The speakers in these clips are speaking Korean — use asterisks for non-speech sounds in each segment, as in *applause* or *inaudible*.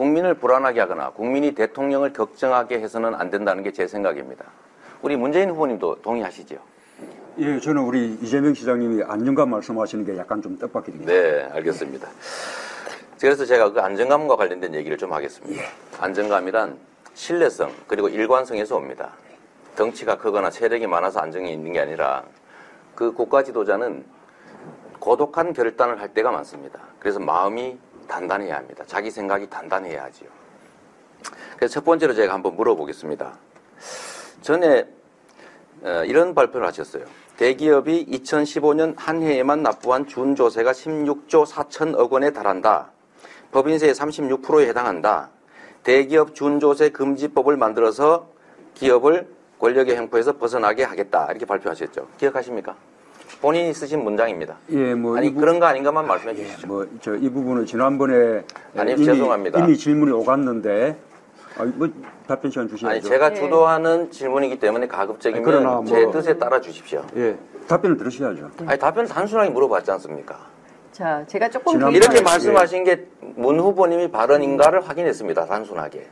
국민을 불안하게 하거나 국민이 대통령을 걱정하게 해서는 안 된다는 게 제 생각입니다. 우리 문재인 후보님도 동의하시죠? 예, 저는 우리 이재명 시장님이 안정감 말씀하시는 게 약간 좀 뜻밖입니다. 네, 알겠습니다. 그래서 제가 그 안정감과 관련된 얘기를 좀 하겠습니다. 안정감이란 신뢰성 그리고 일관성에서 옵니다. 덩치가 크거나 세력이 많아서 안정이 있는 게 아니라 그 국가 지도자는 고독한 결단을 할 때가 많습니다. 그래서 마음이 단단해야 합니다. 자기 생각이 단단해야 하지요. 그래서 첫 번째로 제가 한번 물어보겠습니다. 전에 어, 이런 발표를 하셨어요. 대기업이 2015년 한 해에만 납부한 준조세가 16조 4천억 원에 달한다. 법인세의 36%에 해당한다. 대기업 준조세 금지법을 만들어서 기업을 권력의 횡포에서 벗어나게 하겠다. 이렇게 발표하셨죠. 기억하십니까? 본인이 쓰신 문장입니다. 예, 뭐 아니 이 부- 그런 거 아닌가만 말씀해 예, 주시죠. 뭐저 이 부분은 지난번에 아니, 이미, 죄송합니다. 이미 질문이 오갔는데 아, 뭐 답변 시간 주셔야죠. 아니 제가 네. 주도하는 질문이기 때문에 가급적이면 아니, 그러나 제 뭐- 뜻에 따라 주십시오. 예, 답변을 들으셔야죠. 아니 답변을 단순하게 물어봤지 않습니까? 자, 제가 조금 이렇게 말씀하신 게 문 후보님이 발언인가를 확인했습니다. 단순하게.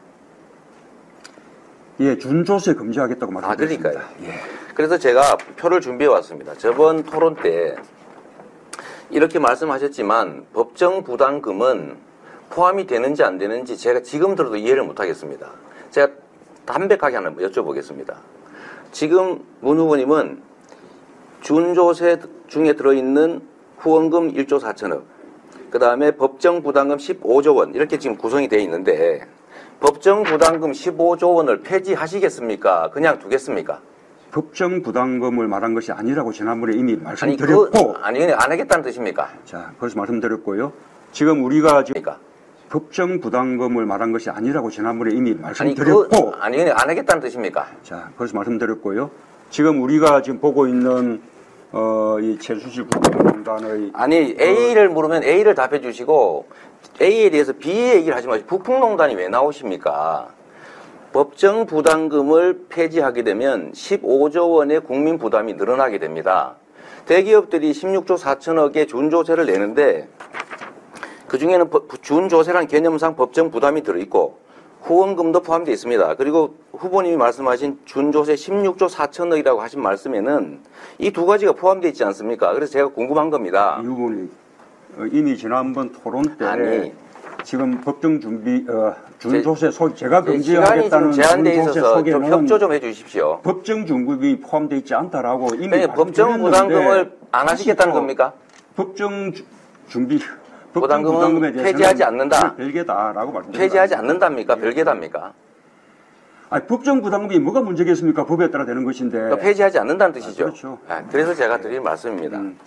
예, 준조세 금지하겠다고 아, 말씀드렸습니다. 그러니까요. 예. 그래서 제가 표를 준비해 왔습니다. 저번 토론 때 이렇게 말씀하셨지만 법정 부담금은 포함이 되는지 안 되는지 제가 지금 들어도 이해를 못 하겠습니다. 제가 담백하게 하나 여쭤보겠습니다. 지금 문 후보님은 준조세 중에 들어있는 후원금 1조 4천억, 그 다음에 법정 부담금 15조 원 이렇게 지금 구성이 되어 있는데 법정 부담금 15조 원을 폐지하시겠습니까? 그냥 두겠습니까? 법정 부담금을 말한 것이 아니라고 지난번에 이미 아니 말씀드렸고, 그 아니 안 하겠다는 뜻입니까? 자, 벌써 말씀드렸고요. 지금 우리가 지금 그러니까 법정 부담금을 말한 것이 아니라고 지난번에 이미 아니 말씀드렸고, 그 아니 안 하겠다는 뜻입니까? 자, 벌써 말씀드렸고요. 지금 우리가 지금 보고 있는 어, 이 최수실 국방공단의 아니 A를 물으면 A를 답해 주시고 A에 대해서 B 얘기를 하지 마시고 북풍농단이 왜 나오십니까? 법정 부담금을 폐지하게 되면 15조 원의 국민 부담이 늘어나게 됩니다. 대기업들이 16조 4천억의 준조세를 내는데 그 중에는 준조세라는 개념상 법정 부담이 들어있고 후원금도 포함되어 있습니다. 그리고 후보님이 말씀하신 준조세 16조 4천억이라고 하신 말씀에는 이 두 가지가 포함되어 있지 않습니까? 그래서 제가 궁금한 겁니다. 이 부분이 어, 이미 지난번 토론 때 아니. 지금 법정 준비 어, 준조세 소 제가 금지하겠다는 제한돼 있어서 좀 협조 좀 해주십시오. 법정 중급이 포함되어 있지 않다라고 이미 그러니까 법정 부담금을 안 하시겠다는 또 겁니까? 법정 주- 준비 법정 부담금은 폐지하지 않는다. 별개다라고 말씀드립니다. 폐지하지 않는답니까? 별개답니까? 아니, 법정 부담금이 뭐가 문제겠습니까? 법에 따라 되는 것인데. 그러니까 폐지하지 않는다는 뜻이죠. 아, 그렇죠. 아, 그래서 제가 드린 말씀입니다. 음.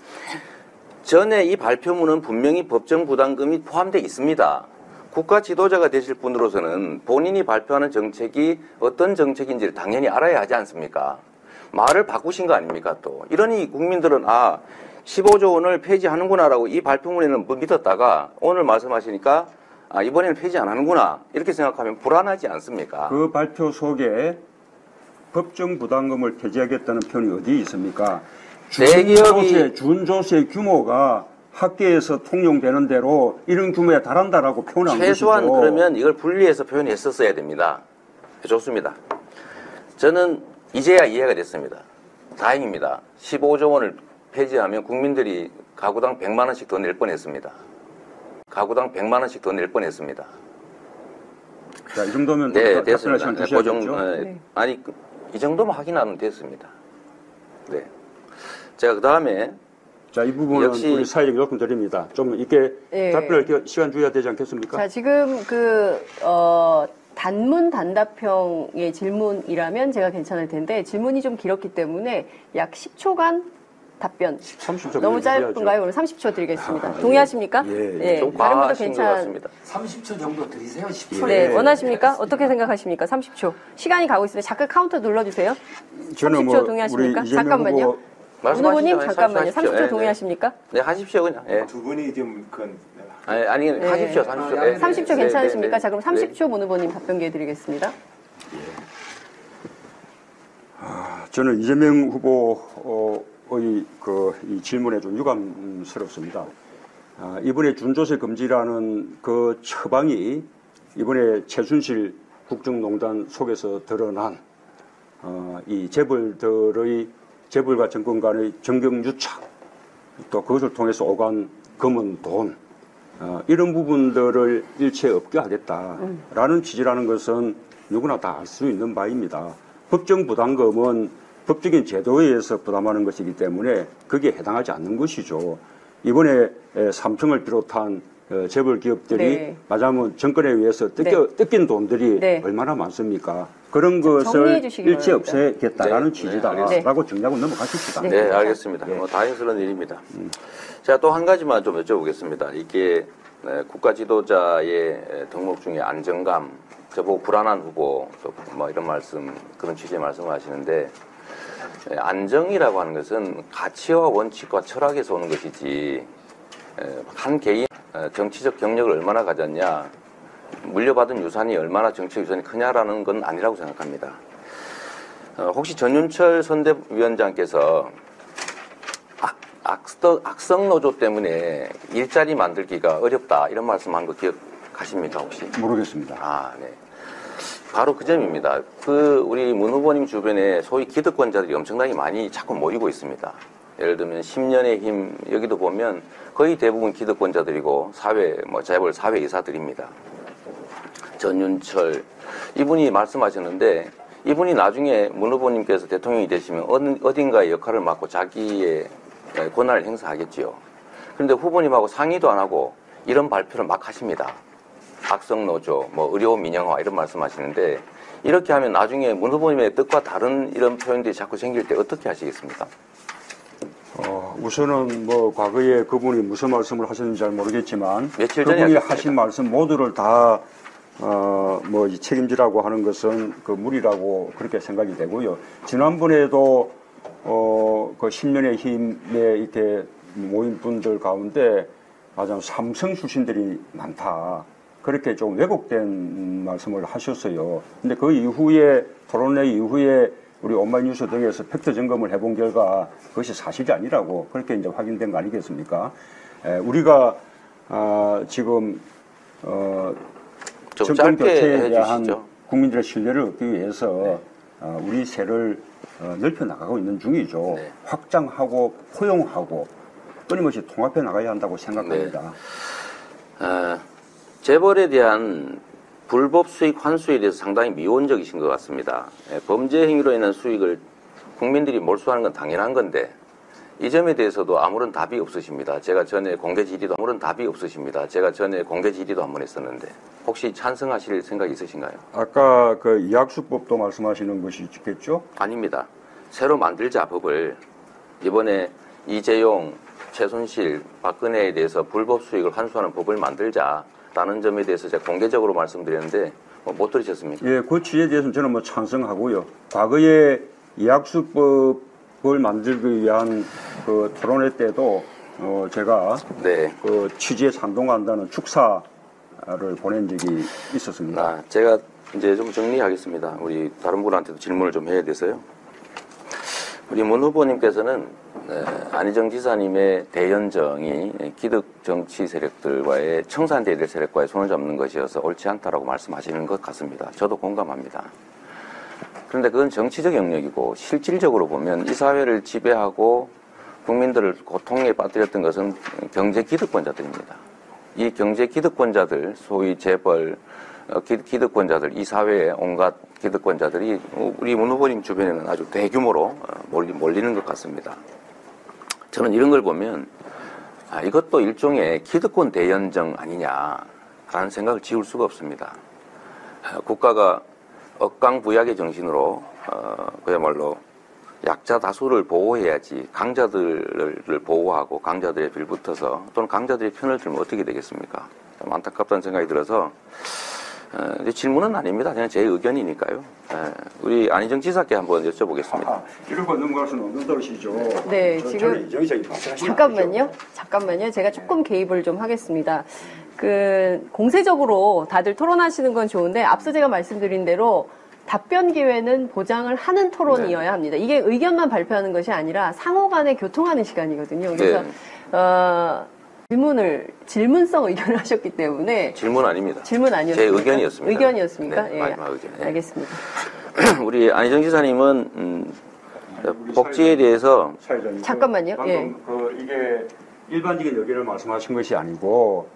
전에 이 발표문은 분명히 법정 부담금이 포함되어 있습니다. 국가 지도자가 되실 분으로서는 본인이 발표하는 정책이 어떤 정책인지를 당연히 알아야 하지 않습니까? 말을 바꾸신 거 아닙니까 또. 이러니 국민들은 아 15조 원을 폐지하는구나라고 이 발표문에는 못 믿었다가 오늘 말씀하시니까 아 이번에는 폐지 안 하는구나 이렇게 생각하면 불안하지 않습니까? 그 발표 속에 법정 부담금을 폐지하겠다는 표현이 어디 있습니까? 대기업이- 준조세, 준조세 규모가 학계에서 통용되는 대로 이런 규모에 달한다라고 표현한 최소한 것이죠. 그러면 이걸 분리해서 표현했었어야 됩니다. 좋습니다. 저는 이제야 이해가 됐습니다. 다행입니다. 15조 원을 폐지하면 국민들이 가구당 100만 원씩 더 낼 뻔했습니다. 가구당 100만 원씩 더 낼 뻔했습니다. 자, 이 정도면 네, 됐습니다. 시간 네, 그 어, 네. 아니 그- 이 정도만 확인하면 됐습니다. 네. 제가 그 다음에 자, 이 부분은 역시- 우리 사회적 요금 드립니다. 좀 이렇게 예. 답변할 기- 시간 줘야 되지 않겠습니까? 자, 지금 그, 어, 단문 단답형의 질문이라면 제가 괜찮을 텐데 질문이 좀 길었기 때문에 약 10초간 답변. 30초 너무 짧은가요? 오늘 30초 드리겠습니다. 동의하십니까? 예, 예. 좀 다른 분도 과하신 것 괜찮. 같습니다. 30초 정도 드리세요. 10초. 네, 예. 원하십니까? 어떻게 생각하십니까? 30초. 시간이 가고 있습니다. 잠깐 카운터 눌러주세요. 30초 동의하십니까? 우리 이재명 잠깐만요. 후보 문 후보님 말씀하시죠. 잠깐만요. 30초 네, 네. 동의하십니까? 네, 하십시오 그냥. 예. 두 분이 좀 그건 아니, 아니 네. 하십시오. 30초. 예. 30초 네, 괜찮으십니까? 네, 네. 자, 그럼 30초 문 후보님 답변 기회 드리겠습니다. 저는 이재명 후보의 그이 질문에 좀 유감스럽습니다. 아, 이번에 준조세 금지라는 그 처방이 이번에 최순실 국정농단 속에서 드러난 어, 이 재벌들의 재벌과 정권 간의 정경유착 또 그것을 통해서 오간 검은 돈 어, 이런 부분들을 일체 없게 하겠다라는 취지라는 것은 누구나 다 알 수 있는 바입니다. 법정 부담금은 법적인 제도에 의해서 부담하는 것이기 때문에 거기에 해당하지 않는 것이죠. 이번에 에, 삼성을 비롯한 어, 재벌 기업들이 네. 말하자면 정권에 의해서 뜯겨, 뜯긴 돈들이 네. 얼마나 많습니까? 그런 것을 일체. 없애겠다라는 네, 네, 취지다라고 정리하고 넘어가십시다. 네. 네, 알겠습니다. 네. 뭐 다행스러운 일입니다. 자, 또한 가지만 좀 여쭤보겠습니다. 이게 네, 국가 지도자의 등록 중에 안정감, 저보고 불안한 후보, 또뭐 이런 말씀, 그런 취지의 말씀을 하시는데, 네, 안정이라고 하는 것은 가치와 원칙과 철학에서 오는 것이지, 에, 한 개인 에, 정치적 경력을 얼마나 가졌냐, 물려받은 유산이 얼마나 정치적 유산이 크냐라는 건 아니라고 생각합니다. 어, 혹시 전윤철 선대위원장께서 악, 악성, 악성 노조 때문에 일자리 만들기가 어렵다 이런 말씀한 거 기억하십니까 혹시? 모르겠습니다. 아, 네. 바로 그 점입니다. 그 우리 문 후보님 주변에 소위 기득권자들이 엄청나게 많이 자꾸 모이고 있습니다. 예를 들면 10년의 힘 여기도 보면 거의 대부분 기득권자들이고 사회 뭐 재벌 사회 이사들입니다. 전윤철 이분이 말씀하셨는데 이분이 나중에 문 후보님께서 대통령이 되시면 어딘- 어딘가의 역할을 맡고 자기의 권한을 행사하겠지요. 그런데 후보님하고 상의도 안 하고 이런 발표를 막 하십니다. 악성노조, 뭐 의료 민영화 이런 말씀하시는데 이렇게 하면 나중에 문 후보님의 뜻과 다른 이런 표현들이 자꾸 생길 때 어떻게 하시겠습니까? 어, 우선은 뭐 과거에 그분이 무슨 말씀을 하셨는지 잘 모르겠지만 며칠 전에 그분이 하셨습니다. 하신 말씀 모두를 다 어, 뭐 이 책임지라고 하는 것은 그 무리라고 그렇게 생각이 되고요. 지난번에도 어, 그 10년의 힘에 이렇게 모인 분들 가운데 가장 삼성 출신들이 많다. 그렇게 좀 왜곡된 말씀을 하셨어요. 근데 그 이후에 토론회 이후에 우리 온마이뉴스 등에서 팩트 점검을 해본 결과 그것이 사실이 아니라고 그렇게 이제 확인된 거 아니겠습니까? 에, 우리가 아, 지금 어, 좀 정권 교체에 대한. 국민들의 신뢰를 얻기 위해서 어, 우리 세를 어, 넓혀 나가고 있는 중이죠. 네. 확장하고 포용하고 끊임없이 통합해 나가야 한다고 생각합니다. 어, 재벌에 대한 불법 수익 환수에 대해서 상당히 미온적이신 것 같습니다. 예, 범죄 행위로 인한 수익을 국민들이 몰수하는 건 당연한 건데 이 점에 대해서도 아무런 답이 없으십니다. 제가 전에 공개 질의도 아무런 답이 없으십니다. 제가 전에 공개 질의도 한 번 했었는데 혹시 찬성하실 생각 있으신가요? 아까 그 이학수법도 말씀하시는 것이겠죠? 아닙니다. 새로 만들자 법을 이번에 이재용, 최순실, 박근혜에 대해서 불법 수익을 환수하는 법을 만들자 라는 점에 대해서 제가 공개적으로 말씀드렸는데 뭐못 들으셨습니까? 예, 그 취지에 대해서는 저는 뭐 찬성하고요. 과거에 이학수법을 만들기 위한 그 토론회 때도 어, 제가 네. 그 취지에 찬동한다는 축사를 보낸 적이 있었습니다. 아, 제가 이제 좀 정리하겠습니다. 우리 다른 분한테도 질문을 좀 해야 돼서요. 우리 문 후보님께서는 네, 안희정 지사님의 대연정이 기득 정치 세력들과의 청산돼야 될 세력과의 손을 잡는 것이어서 옳지 않다라고 말씀하시는 것 같습니다. 저도 공감합니다. 그런데 그건 정치적 영역이고 실질적으로 보면 이 사회를 지배하고 국민들을 고통에 빠뜨렸던 것은 경제 기득권자들입니다. 이 경제 기득권자들, 소위 재벌, 어, 기, 기득권자들, 이 사회의 온갖 기득권자들이 우리 문 후보님 주변에는 아주 대규모로 어, 몰리, 몰리는 것 같습니다. 저는 이런 걸 보면 아, 이것도 일종의 기득권 대연정 아니냐라는 생각을 지울 수가 없습니다. 아, 국가가 억강부약의 정신으로 어, 그야말로 약자 다수를 보호해야지 강자들을 보호하고 강자들의 빌붙어서 또는 강자들의 편을 들면 어떻게 되겠습니까? 좀 안타깝다는 생각이 들어서 어, 질문은 아닙니다. 그냥 제 의견이니까요. 에, 우리 안희정 지사께 한번 여쭤보겠습니다. 아, 이런 거 넘어갈 수는 없는 것이죠. 네, 저- 지금- 저는 잠깐만요. 안 되죠. 잠깐만요. 제가 조금 개입을 좀 하겠습니다. 그 공세적으로 다들 토론하시는 건 좋은데 앞서 제가 말씀드린 대로 답변 기회는 보장을 하는 토론이어야 합니다. 이게 의견만 발표하는 것이 아니라 상호 간에 교통하는 시간이거든요. 그래서 네. 어, 질문을 질문성 의견을 *laughs* 하셨기 때문에 질문 아닙니다. 질문 아니었습니까? 제 의견이었습니다. 의견이었습니까? 네, 예. 마지막 의견. 네. 알겠습니다. *clears throat* 우리 안희정 지사님은 음, 복지에 대해서 사회자님, 잠깐만요. 방금 예. 그 이게 일반적인 의견을 말씀하신 것이 아니고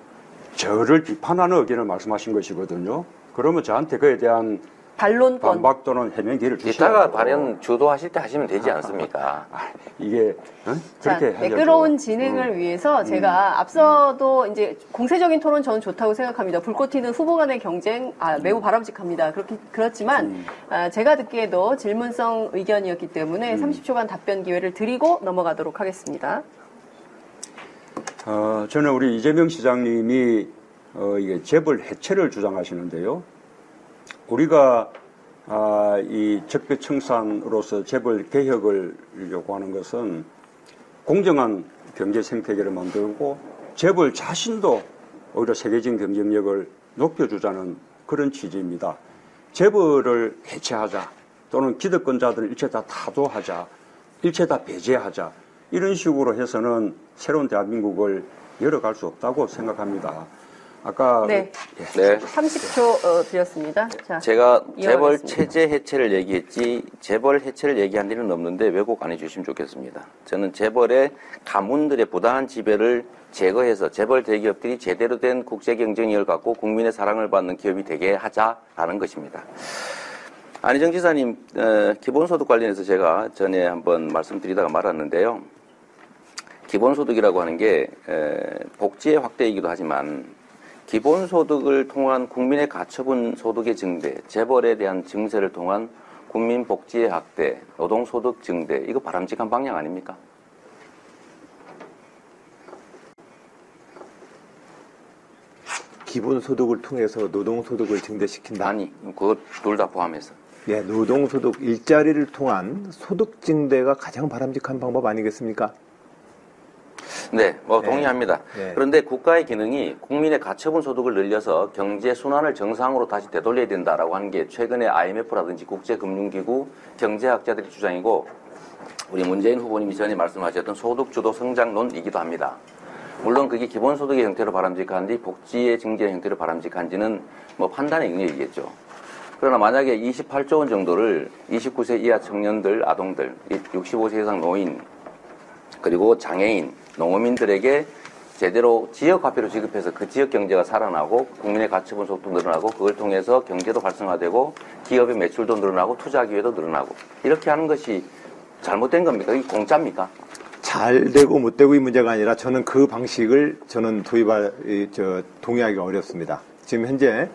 저를 비판하는 의견을 말씀하신 것이거든요. 그러면 저한테 그에 대한 반론권. 반박 또는 해명 기회를 주시고 이따가 발언 주도하실 때 하시면 되지 않습니까? 아, 이게 어? 자, 그렇게 하셔도- 매끄러운 진행을 음. 위해서 제가 앞서도 이제 공세적인 토론 저는 좋다고 생각합니다. 불꽃 튀는 후보 간의 경쟁 아, 매우 바람직합니다. 그렇기, 그렇지만 음. 아, 제가 듣기에도 질문성 의견이었기 때문에 음. 30초간 답변 기회를 드리고 넘어가도록 하겠습니다. 어, 저는 우리 이재명 시장님이 어, 이게 재벌 해체를 주장하시는데요. 우리가 아, 이 적폐청산으로서 재벌 개혁을 요구하는 것은 공정한 경제 생태계를 만들고 재벌 자신도 오히려 세계적인 경쟁력을 높여주자는 그런 취지입니다. 재벌을 해체하자 또는 기득권자들을 일체 다 타도하자 일체 다 배제하자 이런 식으로 해서는 새로운 대한민국을 열어갈 수 없다고 생각합니다. 아까 네. 예. 네. 30초 어, 드렸습니다. 자, 제가 재벌 이어가겠습니다. 체제 해체를 얘기했지 재벌 해체를 얘기한 일은 없는데 왜곡 안 해주시면 좋겠습니다. 저는 재벌의 가문들의 부당한 지배를 제거해서 재벌 대기업들이 제대로 된 국제 경쟁력을 갖고 국민의 사랑을 받는 기업이 되게 하자라는 것입니다. 안희정 지사님 어, 기본소득 관련해서 제가 전에 한번 말씀드리다가 말았는데요. 기본소득이라고 하는 게 에, 복지의 확대이기도 하지만 기본소득을 통한 국민의 가처분 소득의 증대, 재벌에 대한 증세를 통한 국민 복지의 확대, 노동소득 증대, 이거 바람직한 방향 아닙니까? 기본소득을 통해서 노동소득을 증대시킨다. 아니, 그것 둘 다 포함해서. 예, 노동소득 일자리를 통한 소득 증대가 가장 바람직한 방법 아니겠습니까? 네, 뭐 네. 동의합니다. 네. 그런데 국가의 기능이 국민의 가처분 소득을 늘려서 경제 순환을 정상으로 다시 되돌려야 된다라고 하는 게 최근에 IMF라든지 국제금융기구 경제학자들의 주장이고 우리 문재인 후보님이 전에 말씀하셨던 소득주도 성장론이기도 합니다. 물론 그게 기본소득의 형태로 바람직한지 복지의 증대 형태로 바람직한지는 뭐 판단의 영역이겠죠. 그러나 만약에 28조 원 정도를 29세 이하 청년들, 아동들, 65세 이상 노인, 그리고 장애인, 농어민들에게 제대로 지역 화폐로 지급해서 그 지역 경제가 살아나고 국민의 가처분 속도 늘어나고 그걸 통해서 경제도 활성화되고 기업의 매출도 늘어나고 투자 기회도 늘어나고 이렇게 하는 것이 잘못된 겁니까? 이게 공짜입니까? 잘 되고 못 되고의 문제가 아니라 저는 그 방식을 저는 도입할 이, 저 동의하기 어렵습니다. 지금 현재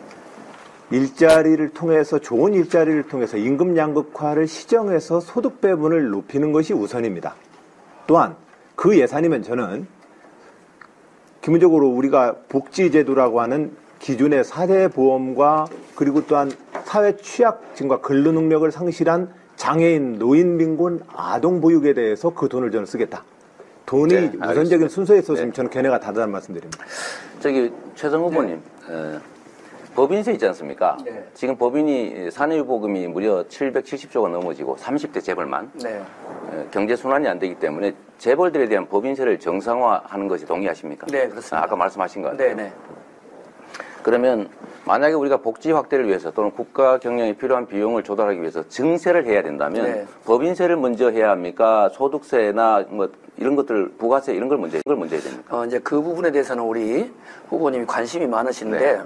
일자리를 통해서 좋은 일자리를 통해서 임금 양극화를 시정해서 소득 배분을 높이는 것이 우선입니다. 또한 그 예산이면 저는 기본적으로 우리가 복지제도라고 하는 기존의 사대 보험과 그리고 또한 사회 취약층과 근로 능력을 상실한 장애인, 노인 빈곤, 아동 보육에 대해서 그 돈을 저는 쓰겠다. 돈이 네, 우선적인. 순서에 있었으면 네. 저는 걔네가 다르다는 말씀드립니다. 저기 최성 후보님 에, 법인세 있지 않습니까? 네. 지금 법인이 사내유보금이 무려 770조가 넘어지고 30대 재벌만 네. 에, 경제 순환이 안 되기 때문에 재벌들에 대한 법인세를 정상화하는 것이 동의하십니까? 네, 그렇습니다. 아, 아까 말씀하신 것 같아요. 네 네. 그러면 만약에 우리가 복지 확대를 위해서 또는 국가 경영에 필요한 비용을 조달하기 위해서 증세를 해야 된다면 네. 법인세를 먼저 해야 합니까? 소득세나 뭐 이런 것들 부가세 이런 걸 먼저 이걸 먼저 해야 됩니까? 어, 이제 그 부분에 대해서는 우리 후보님이 관심이 많으신데 네.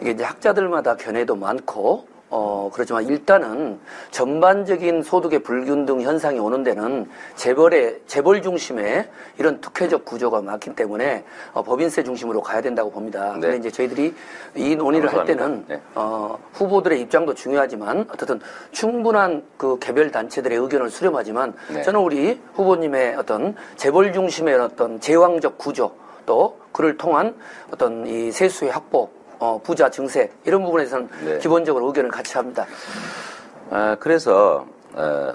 이게 이제 학자들마다 견해도 많고 어, 그렇지만 일단은 전반적인 소득의 불균등 현상이 오는 데는 재벌의, 재벌 중심의 이런 특혜적 구조가 많기 때문에 어, 법인세 중심으로 가야 된다고 봅니다. 네. 근데 이제 저희들이 이 논의를 할 감사합니다. 때는 네. 어, 후보들의 입장도 중요하지만 어쨌든 충분한 그 개별 단체들의 의견을 수렴하지만 네. 저는 우리 후보님의 어떤 재벌 중심의 어떤 제왕적 구조 또 그를 통한 어떤 이 세수의 확보 어, 부자 증세 이런 부분에서는 네. 기본적으로 의견을 같이 합니다. 아, 그래서 어,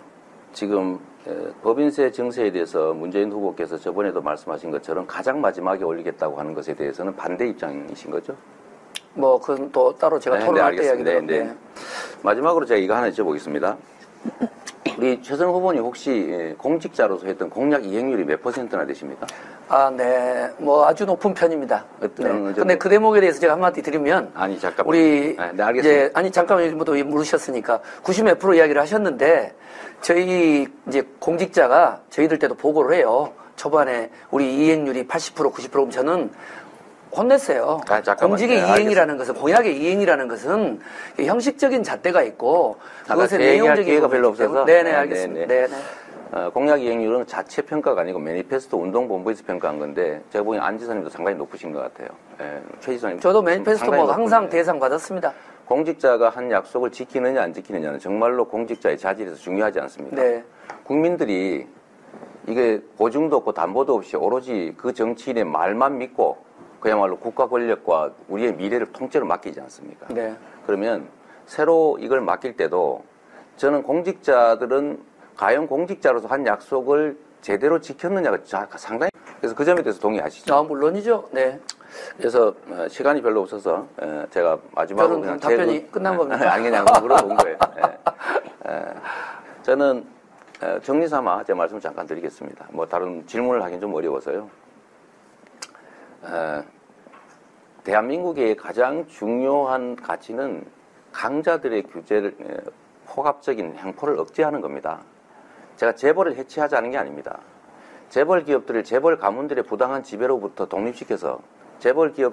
지금 어, 법인세 증세에 대해서 문재인 후보께서 저번에도 말씀하신 것처럼 가장 마지막에 올리겠다고 하는 것에 대해서는 반대 입장이신 거죠? 뭐 그건 또 따로 제가 네, 토론할 네, 때 이야기. 드릴게요. 네, 네. 마지막으로 제가 이거 하나 여쭤보겠습니다. 우리 최선 후보님 혹시 예, 공직자로서 했던 공약 이행률이 몇 퍼센트나 되십니까? 아, 네. 뭐 아주 높은 편입니다. 어떤- 네. 근데 그 대목에 대해서 제가 한마디 드리면 아니, 잠깐만. 우리 네, 네, 알겠습니다. 이제 아니 잠깐만 뭐또 물으셨으니까 90몇 프로 이야기를 하셨는데 저희 이제 공직자가 저희들 때도 보고를 해요. 초반에 우리 이행률이 80% 90%면 저는 혼냈어요. 아, 잠깐만요. 공직의 네, 이행이라는 것은 공약의 이행이라는 것은 형식적인 잣대가 있고 아까 그것의 내용적인 기회가 별로 없어서. 네네 네, 알겠습니다. 네, 네네. 어, 공약 이행률은 자체 평가가 아니고 매니페스토 운동본부에서 평가한 건데 제가 보기엔 안 지사님도 상당히 높으신 것 같아요. 예, 최 지사님. 저도 매니페스토 뭐 항상 높은데. 대상 받았습니다. 공직자가 한 약속을 지키느냐 안 지키느냐는 정말로 공직자의 자질에서 중요하지 않습니다. 네. 국민들이 이게 보증도 없고 담보도 없이 오로지 그 정치인의 말만 믿고 그야말로 국가 권력과 우리의 미래를 통째로 맡기지 않습니까? 네. 그러면 새로 이걸 맡길 때도 저는 공직자들은 과연 공직자로서 한 약속을 제대로 지켰느냐가 자- 상당히 그래서 그 점에 대해서 동의하시죠. 아, 물론이죠. 네. 그래서 어, 시간이 별로 없어서 에, 제가 마지막으로 그냥 답변이 제 그- 끝난 겁니까? 아니 그냥 물어본 거예요. 예. 에, 저는 에, 정리 삼아 제 말씀을 잠깐 드리겠습니다. 뭐 다른 질문을 하긴 좀 어려워서요. 에, 대한민국의 가장 중요한 가치는 강자들의 규제를 에, 포갑적인 행포를 억제하는 겁니다. 제가 재벌을 해체하자는 게 아닙니다. 재벌 기업들을 재벌 가문들의 부당한 지배로부터 독립시켜서 재벌 기업